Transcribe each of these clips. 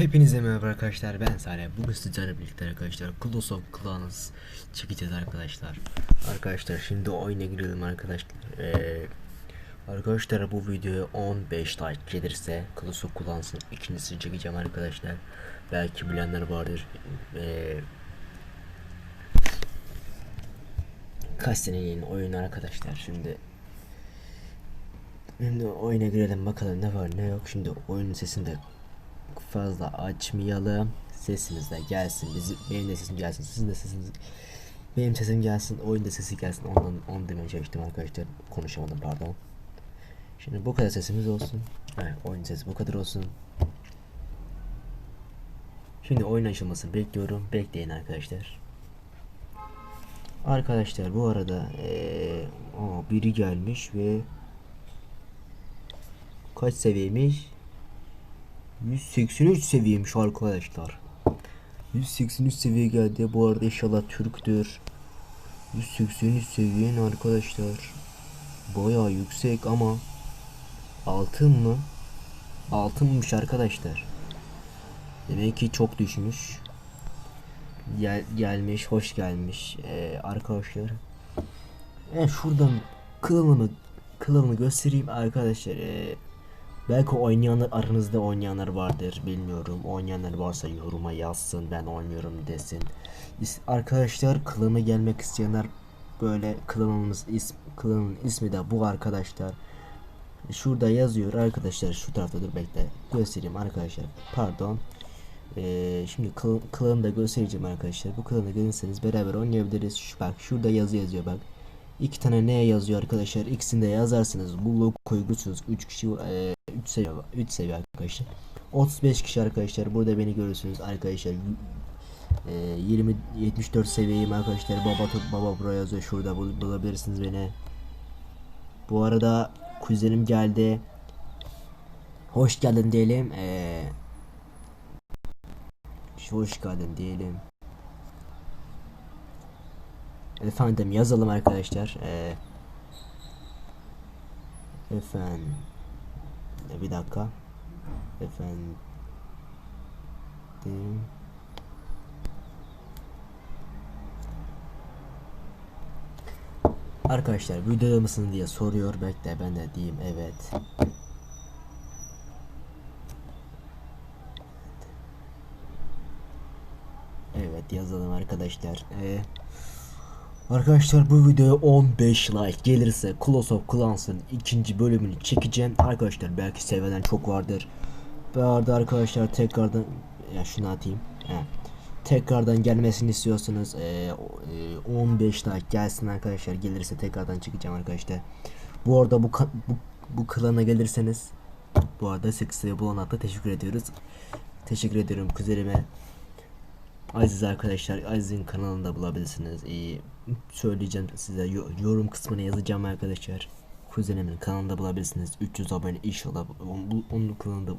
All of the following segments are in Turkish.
Hepinize merhaba arkadaşlar ben Salih bugün sizlerle birlikte arkadaşlar Clash of Clans çekeceğiz arkadaşlar. Arkadaşlar şimdi oyuna girelim arkadaşlar. Ee, Arkadaşlar bu videoya 15 like gelirse Clash of Clans'ın ikincisini çekeceğim arkadaşlar. Belki bilenler vardır. Ee, Kaç sene yeni oyun arkadaşlar? Şimdi Şimdi oyuna girelim bakalım ne var ne yok. Şimdi oyunun sesinde fazla açmayalım. Sesimiz de gelsin. Bizi, benim de sesim gelsin. Sizin de sesiniz benim sesim gelsin. Oyun da sesi gelsin. Ondan onu demeye çalıştım arkadaşlar. Konuşamadım pardon. Şimdi bu kadar sesimiz olsun. Evet, oyun sesi bu kadar olsun. Şimdi oyun açılmasını bekliyorum. Bekleyin arkadaşlar. Arkadaşlar bu arada ee, aa, biri gelmiş ve kaç seviyeymiş? 183 seviyeymiş arkadaşlar. 183 seviye geldi. Bu arada inşallah Türktür. 183 seviyen arkadaşlar. Bayağı yüksek ama altın mı? Altınmış arkadaşlar. Demek ki çok düşmüş. Gel, gelmiş, hoş gelmiş ee, arkadaşlar. Ben şuradan kılımını kılımını göstereyim arkadaşlar. Ee, Belki oynayanlar aranızda oynayanlar vardır bilmiyorum. Oynayanlar varsa yoruma yazsın ben oynuyorum desin. Arkadaşlar klanı gelmek isteyenler böyle klanımız is klanın ismi de bu arkadaşlar. Şurada yazıyor. Arkadaşlar şu tarafta dur bekle. Göstereyim arkadaşlar. Pardon. Ee, şimdi klan, klanı da göstereceğim arkadaşlar. Bu klanı gelirseniz beraber oynayabiliriz. Şu- bak şurada yazı yazıyor bak. İki tane ne yazıyor arkadaşlar? İkisini de yazarsınız. Bu logoyu görürsünüz 3 kişi e, 3 seviye 3 seviye arkadaşlar. 35 kişi arkadaşlar burada beni görürsünüz arkadaşlar. E, 20 74 seviyeyim arkadaşlar. Baba baba buraya yazıyor. Şurada bul, bulabilirsiniz beni. Bu arada kuzenim geldi. Hoş geldin diyelim. E, hoş geldin diyelim. Efendim yazalım arkadaşlar. E, efendim e, bir dakika. Efendim. Arkadaşlar videoda mısın diye soruyor. Bekle ben de diyeyim evet. Evet yazalım arkadaşlar. Ee, Arkadaşlar bu videoya 15 like gelirse Clash of Clans'ın ikinci bölümünü çekeceğim. Arkadaşlar belki sevenen çok vardır. Bu arada arkadaşlar tekrardan ya şunu atayım. He. Tekrardan gelmesini istiyorsanız e, e, 15 like gelsin arkadaşlar. Gelirse tekrardan çekeceğim arkadaşlar. Bu arada bu bu, bu klana gelirseniz bu arada 8 bulan teşekkür ediyoruz. Teşekkür ediyorum kuzenime. Aziz arkadaşlar Aziz'in kanalında bulabilirsiniz. İyi söyleyeceğim size yo- yorum kısmına yazacağım arkadaşlar. Kuzenimin kanalında bulabilirsiniz. 300 abone inşallah onun, kanalında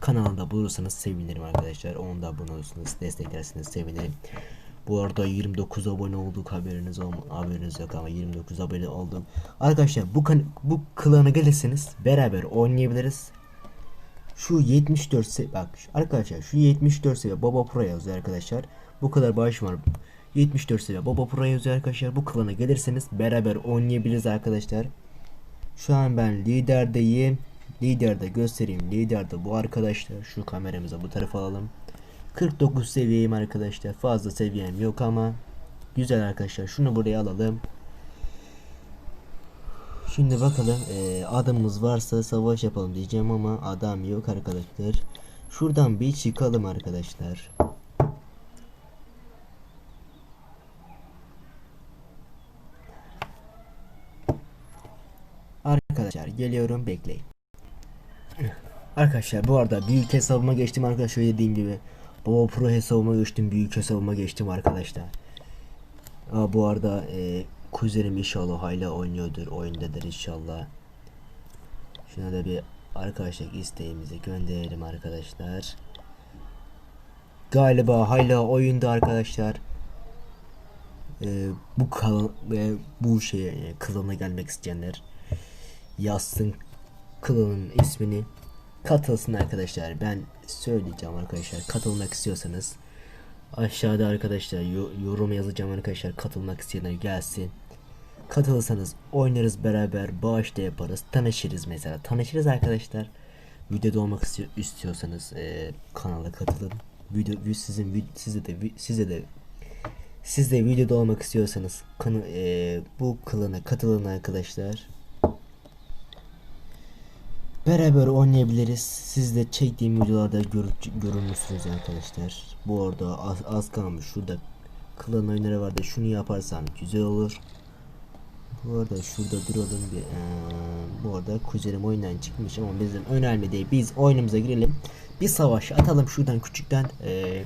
kanalında bulursanız sevinirim arkadaşlar. Onu da abone olursanız desteklerseniz sevinirim. Bu arada 29 abone olduk haberiniz olma, haberiniz yok ama 29 abone oldum. Arkadaşlar bu bu klana gelirseniz beraber oynayabiliriz. Şu 74 se bak arkadaşlar şu 74 seviye Baba Pro yazıyor arkadaşlar. Bu kadar bağış var. 74 seviye Baba Pro yazıyor arkadaşlar. Bu klana gelirseniz beraber oynayabiliriz arkadaşlar. Şu an ben liderdeyim. Liderde göstereyim. Liderde bu arkadaşlar. Şu kameramıza bu tarafa alalım. 49 seviyeyim arkadaşlar. Fazla seviyem yok ama güzel arkadaşlar. Şunu buraya alalım. Şimdi bakalım eee, adamımız varsa savaş yapalım diyeceğim ama adam yok arkadaşlar. Şuradan bir çıkalım arkadaşlar. Arkadaşlar geliyorum bekleyin. Arkadaşlar bu arada büyük hesabıma geçtim arkadaşlar dediğim gibi. Baba Pro hesabıma geçtim büyük hesabıma geçtim arkadaşlar. Aa, bu arada e, kuzenim inşallah hala oynuyordur oyundadır inşallah. Şuna da bir arkadaşlık isteğimizi gönderelim arkadaşlar. Galiba hala oyunda arkadaşlar. Ee, bu kal ve bu şeye e, klana gelmek isteyenler yazsın klanın ismini katılsın arkadaşlar. Ben söyleyeceğim arkadaşlar. Katılmak istiyorsanız aşağıda arkadaşlar yo- yorum yazacağım arkadaşlar. Katılmak isteyenler gelsin. Katılırsanız oynarız beraber, bağış da yaparız, tanışırız mesela. Tanışırız arkadaşlar. Videoda olmak istiyor, istiyorsanız eee, kanala katılın. Video vi- sizin size de size de siz de videoda olmak istiyorsanız kanı, eee, bu klana katılın arkadaşlar. Beraber oynayabiliriz. Siz de çektiğim videolarda görür, görünürsünüz arkadaşlar. Bu arada az, az kalmış. Şurada klan oyunları vardı. Şunu yaparsan güzel olur. Bu arada şurada duralım bir. Eee, bu arada kuzenim oyundan çıkmış ama bizim önemli değil. Biz oyunumuza girelim. Bir savaş atalım şuradan küçükten. Eee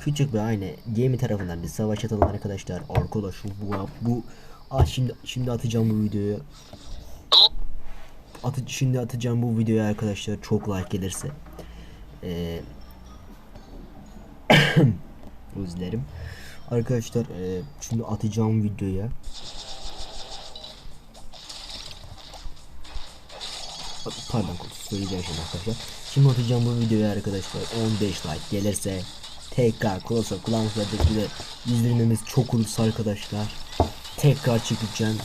küçük bir aynı gemi tarafından bir savaş atalım arkadaşlar. Arkadaş bu bu ah şimdi şimdi atacağım bu videoyu. Atı, şimdi atacağım bu videoya arkadaşlar çok like gelirse. Eee özür dilerim. Arkadaşlar eee, şimdi atacağım videoya Pardon söyleyeceğim şimdi arkadaşlar. Şimdi atacağım bu videoya arkadaşlar 15 like gelirse tekrar of Clans'lardaki de izlenmemiz çok olursa arkadaşlar tekrar çekeceğim.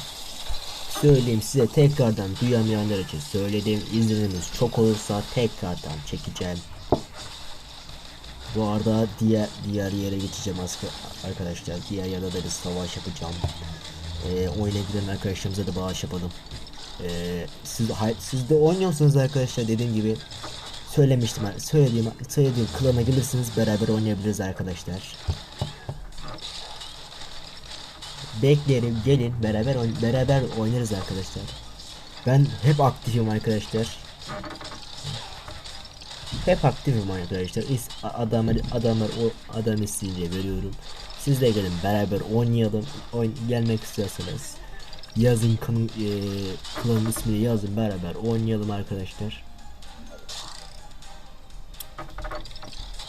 Söyleyeyim size tekrardan duyamayanlar için söyledim izlenmemiz çok olursa tekrardan çekeceğim. Bu arada diğer diğer yere geçeceğim arkadaşlar. Diğer yerde de bir savaş yapacağım. Ee, oyuna giren arkadaşlarımıza da bağış yapalım. Ee, siz, hay- siz de oynuyorsunuz arkadaşlar dediğim gibi söylemiştim söylediğim söylediğim klana gelirsiniz beraber oynayabiliriz arkadaşlar. Beklerim gelin beraber beraber oynarız arkadaşlar. Ben hep aktifim arkadaşlar. Hep aktifim arkadaşlar. İs- adamlar adamlar o adam isteyince veriyorum. Siz de gelin beraber oynayalım. Oyn gelmek istiyorsanız yazın kanı e, klanın ismini yazın beraber oynayalım arkadaşlar.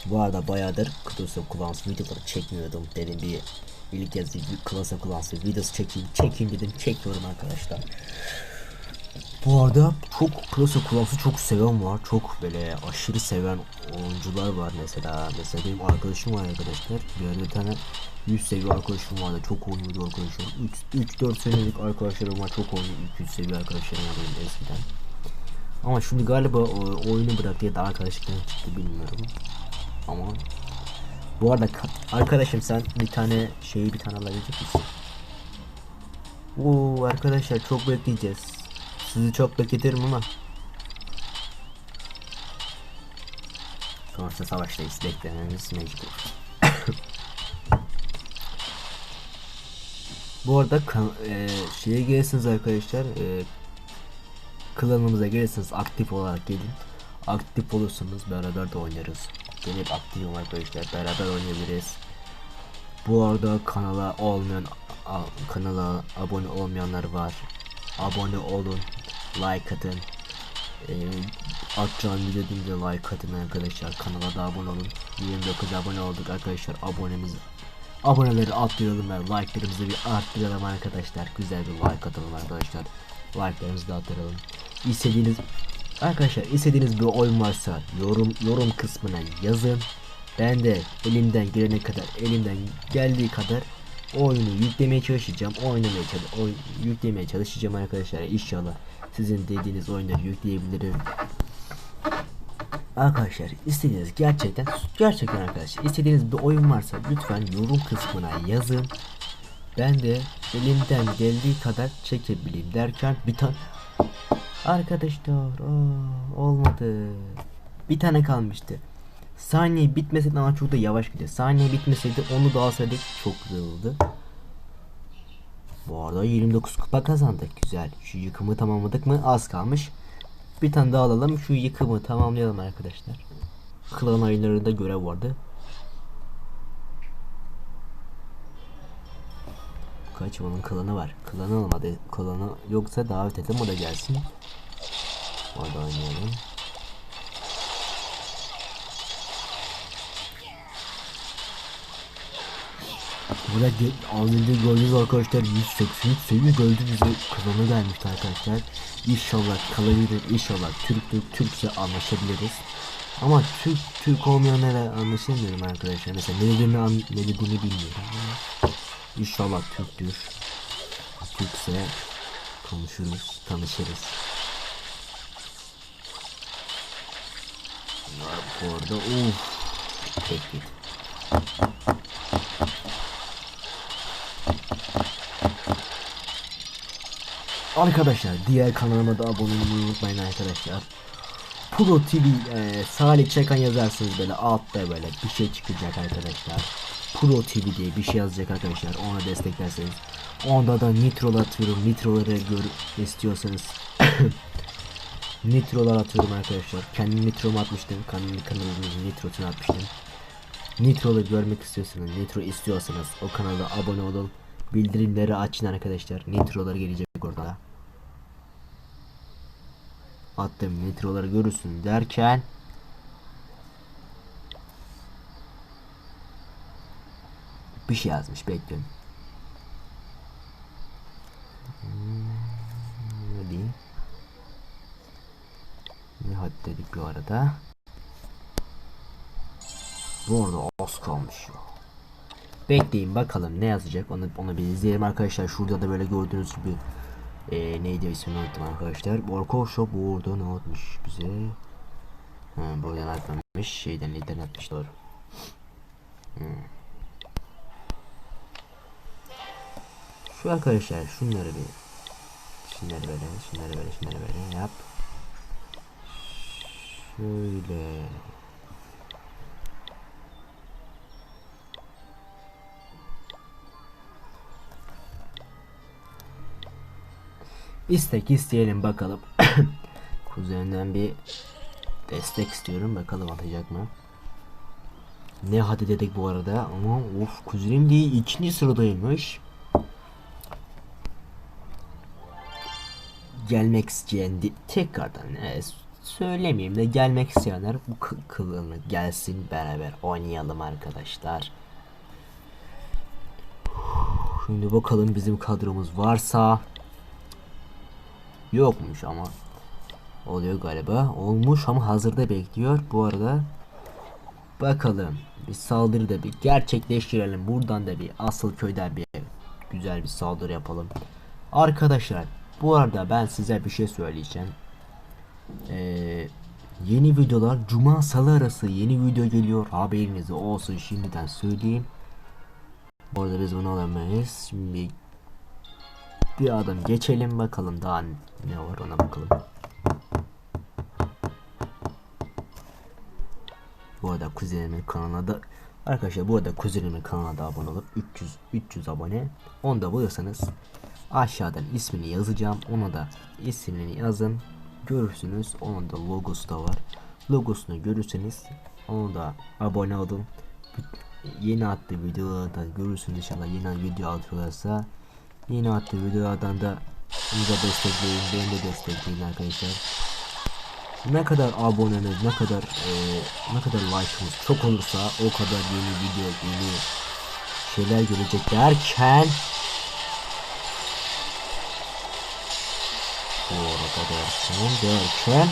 Bu arada bayağıdır Clash of Clans videoları çekmiyordum. Dedim bir ilk kez bir Clash of Clans videosu çekeyim. Çekeyim dedim. Çekiyorum arkadaşlar. Bu arada çok of Clans'ı çok seven var. Çok böyle aşırı seven oyuncular var mesela. Mesela benim arkadaşım var arkadaşlar. Bir tane 100 seviye arkadaşım vardı. Çok oynuyordu arkadaşlar. 3-4 senelik arkadaşlarım var. Çok oynuyor. 200 seviye arkadaşlarım var eskiden. Ama şimdi galiba o, oyunu bıraktı ya da arkadaşlıktan çıktı bilmiyorum. Ama bu arada ka- arkadaşım sen bir tane şeyi bir tane alabilecek misin? Oo arkadaşlar çok bekleyeceğiz. Sizi çok bekletirim ama. Sonuçta savaştayız beklememiz mecbur. Bu arada e, şeye gelirsiniz arkadaşlar. E, klanımıza gelirsiniz aktif olarak gelin. Aktif olursanız beraber de oynarız. Gelip aktifim arkadaşlar beraber oynayabiliriz. Bu arada kanala olmayan kanala abone olmayanlar var. Abone olun, like atın. Ee, atacağım videoda like atın arkadaşlar. Kanala da abone olun. 29 abone olduk arkadaşlar. Abonemiz aboneleri arttıralım ve like'larımızı bir arttıralım arkadaşlar. Güzel bir like atalım arkadaşlar. Like'larımızı da arttıralım. İstediğiniz Arkadaşlar istediğiniz bir oyun varsa yorum yorum kısmına yazın. Ben de elimden gelene kadar elimden geldiği kadar oyunu yüklemeye çalışacağım. Oynamaya çalış oy, yüklemeye çalışacağım arkadaşlar. İnşallah sizin dediğiniz oyunları yükleyebilirim. Arkadaşlar istediğiniz gerçekten gerçekten arkadaşlar istediğiniz bir oyun varsa lütfen yorum kısmına yazın. Ben de elimden geldiği kadar çekebileyim derken bir tane Arkadaşlar aa, olmadı. Bir tane kalmıştı. Saniye bitmeseydi ama çok da yavaş gidiyor. Saniye bitmeseydi onu da alsaydık çok güzel olurdu. Bu arada 29 kupa kazandık. Güzel. Şu yıkımı tamamladık mı? Az kalmış. Bir tane daha alalım. Şu yıkımı tamamlayalım arkadaşlar. Klan aylarında görev vardı. Kaç onun klanı var. Klanı olmadı. Klanı yoksa davet edelim o da gelsin. Orada oynayalım. Burada önce gördüğünüz arkadaşlar 183 seviye gördü bize klana gelmişti arkadaşlar. İnşallah kalabilir. İnşallah Türk Türk Türkçe anlaşabiliriz. Ama Türk Türk olmayanlara anlaşamıyorum arkadaşlar. Mesela ne dediğini, ne dediğini bilmiyorum. İnşallah Türktür. Türkse konuşuruz, tanışırız. Bu arada uff. Tek git. Arkadaşlar diğer kanalıma da abone olmayı unutmayın arkadaşlar. Pro TV e, Salih Çekan yazarsınız böyle altta böyle bir şey çıkacak arkadaşlar. Pro TV diye bir şey yazacak arkadaşlar. Ona desteklerseniz. Onda da nitrol atıyorum. Nitroları gör istiyorsanız. Nitrolar atıyorum arkadaşlar. Kendi nitromu atmıştım. Kendi kanalımızın nitrosunu atmıştım. Nitro'ları görmek istiyorsanız, Nitro istiyorsanız o kanala abone olun. Bildirimleri açın arkadaşlar. Nitro'lar gelecek orada. Attım Nitro'ları görürsün derken bir şey yazmış bekliyorum. Hmm, Ne diyeyim? Ne had dedik bu arada. Bu arada az kalmış ya. Bekleyin bakalım ne yazacak onu, onu bir izleyelim arkadaşlar. Şurada da böyle gördüğünüz gibi e, neydi ismini unuttum arkadaşlar. Orko Shop burada ne atmış bize? Ha, buradan atmamış şeyden neden atmış doğru. Şu arkadaşlar şunları bir şunları böyle şunları böyle şunları böyle yap. Şöyle İstek isteyelim bakalım. Kuzeninden bir destek istiyorum. Bakalım atacak mı? Ne hadi dedik bu arada ama of kuzenim diye ikinci sıradaymış. Gelmek isteyen tekrardan e, söylemeyeyim de gelmek isteyenler bu kı- kılığını gelsin beraber oynayalım arkadaşlar. Şimdi bakalım bizim kadromuz varsa Yokmuş ama oluyor galiba. Olmuş ama hazırda bekliyor. Bu arada bakalım bir saldırı da bir gerçekleştirelim. Buradan da bir asıl köyden bir güzel bir saldırı yapalım. Arkadaşlar bu arada ben size bir şey söyleyeceğim. Ee, yeni videolar cuma salı arası yeni video geliyor. Haberiniz olsun şimdiden söyleyeyim. Bu arada biz bunu alamayız. Şimdi bir adım geçelim bakalım daha ne var ona bakalım. Bu arada kuzenimin kanalına da arkadaşlar bu arada kuzenimin kanalına da abone olup 300 300 abone. Onu da buluyorsanız aşağıdan ismini yazacağım. Ona da ismini yazın. Görürsünüz. Onun da logosu da var. Logosunu görürseniz onu da abone olun. Yeni attığı videolardan görürsünüz inşallah yeni video atıyorlarsa Yeni attığı videolardan da da destekleyin, beni de destekleyin arkadaşlar. Ne kadar abonemiz, ne kadar e, ne kadar like'ımız çok olursa o kadar yeni video, yeni şeyler gelecek derken bu arada derken derken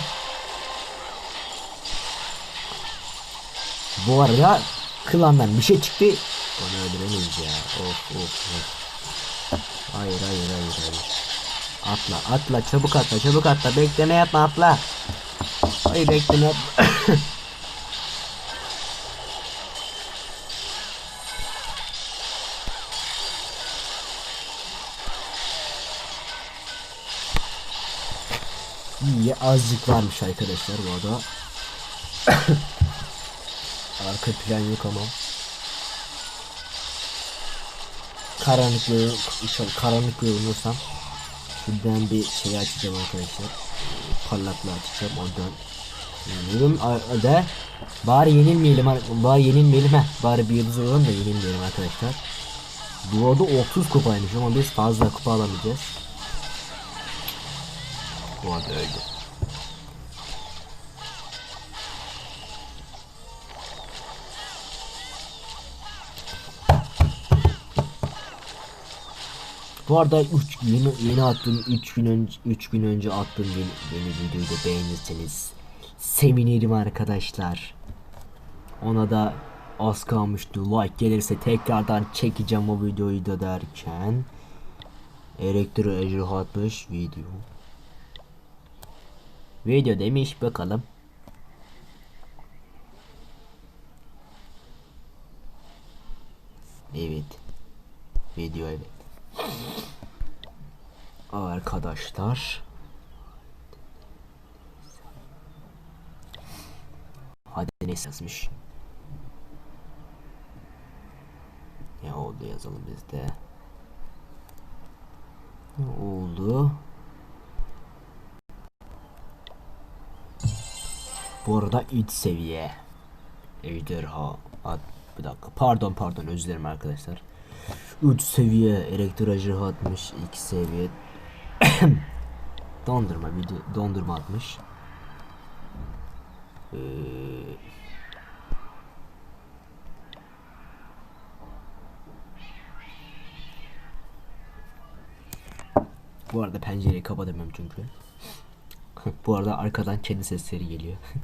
bu arada klandan bir şey çıktı. Onu öldüremeyiz ya. Of of of Hayır hayır hayır hayır. Atla atla çabuk atla çabuk atla bekleme yapma atla. Hayır bekleme yapma. İyi azıcık varmış arkadaşlar bu arada. Arka plan yok ama. Karanlık görün inşallah karanlık görünürsem şuradan bir şey açacağım arkadaşlar. Parlaklığı açacağım oradan. Bilmiyorum da bari yenilmeyelim bari yenilmeyelim heh bari bir yıldız olalım da yenilmeyelim arkadaşlar. Bu arada 30 kupaymış ama biz fazla kupa alamayacağız. Bu arada öldü Bu arada 3 yeni, yeni attığım 3 gün önce 3 gün önce attığım yeni, yeni videoyu da beğenirseniz sevinirim arkadaşlar. Ona da az kalmıştı. Like gelirse tekrardan çekeceğim o videoyu da derken Elektro ejderha atmış video. Video demiş bakalım. Evet. Video evet. Arkadaşlar. Hadi ne yazmış. Ne oldu yazalım biz de. Ne oldu? Bu arada 3 seviye. Ejderha. At, bir dakika. Pardon pardon özür dilerim arkadaşlar. 3 seviye elektro atmış. 2 seviye. dondurma video dondurma atmış. Ee, Bu arada pencereyi kapatamam çünkü. Bu arada arkadan kedi sesleri geliyor.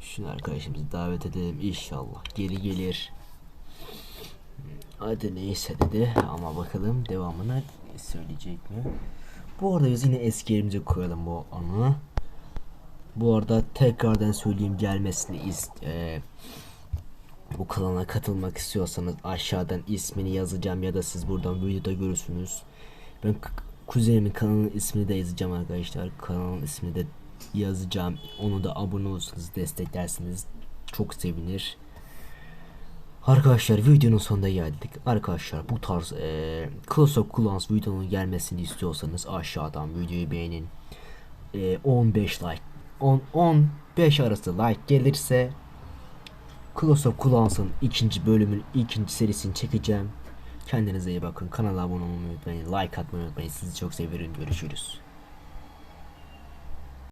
Şunu arkadaşımızı davet edelim inşallah geri gelir. Hadi neyse dedi ama bakalım devamını söyleyecek mi? Bu arada biz yine eski yerimize koyalım bu anı. Bu arada tekrardan söyleyeyim gelmesini ist e, bu kanala katılmak istiyorsanız aşağıdan ismini yazacağım ya da siz buradan videoda görürsünüz. Ben kuzenimin kanalının ismini de yazacağım arkadaşlar. Kanalın ismini de yazacağım. Onu da abone olursanız desteklersiniz. Çok sevinir. Arkadaşlar videonun sonuna geldik. Arkadaşlar bu tarz eee Close Up Clans videonun gelmesini istiyorsanız aşağıdan videoyu beğenin. Eee, 15 like 10 15 arası like gelirse Close Up Clans'ın ikinci bölümün ikinci serisini çekeceğim. Kendinize iyi bakın. Kanala abone olmayı unutmayın. Like atmayı unutmayın. Sizi çok seviyorum. Görüşürüz.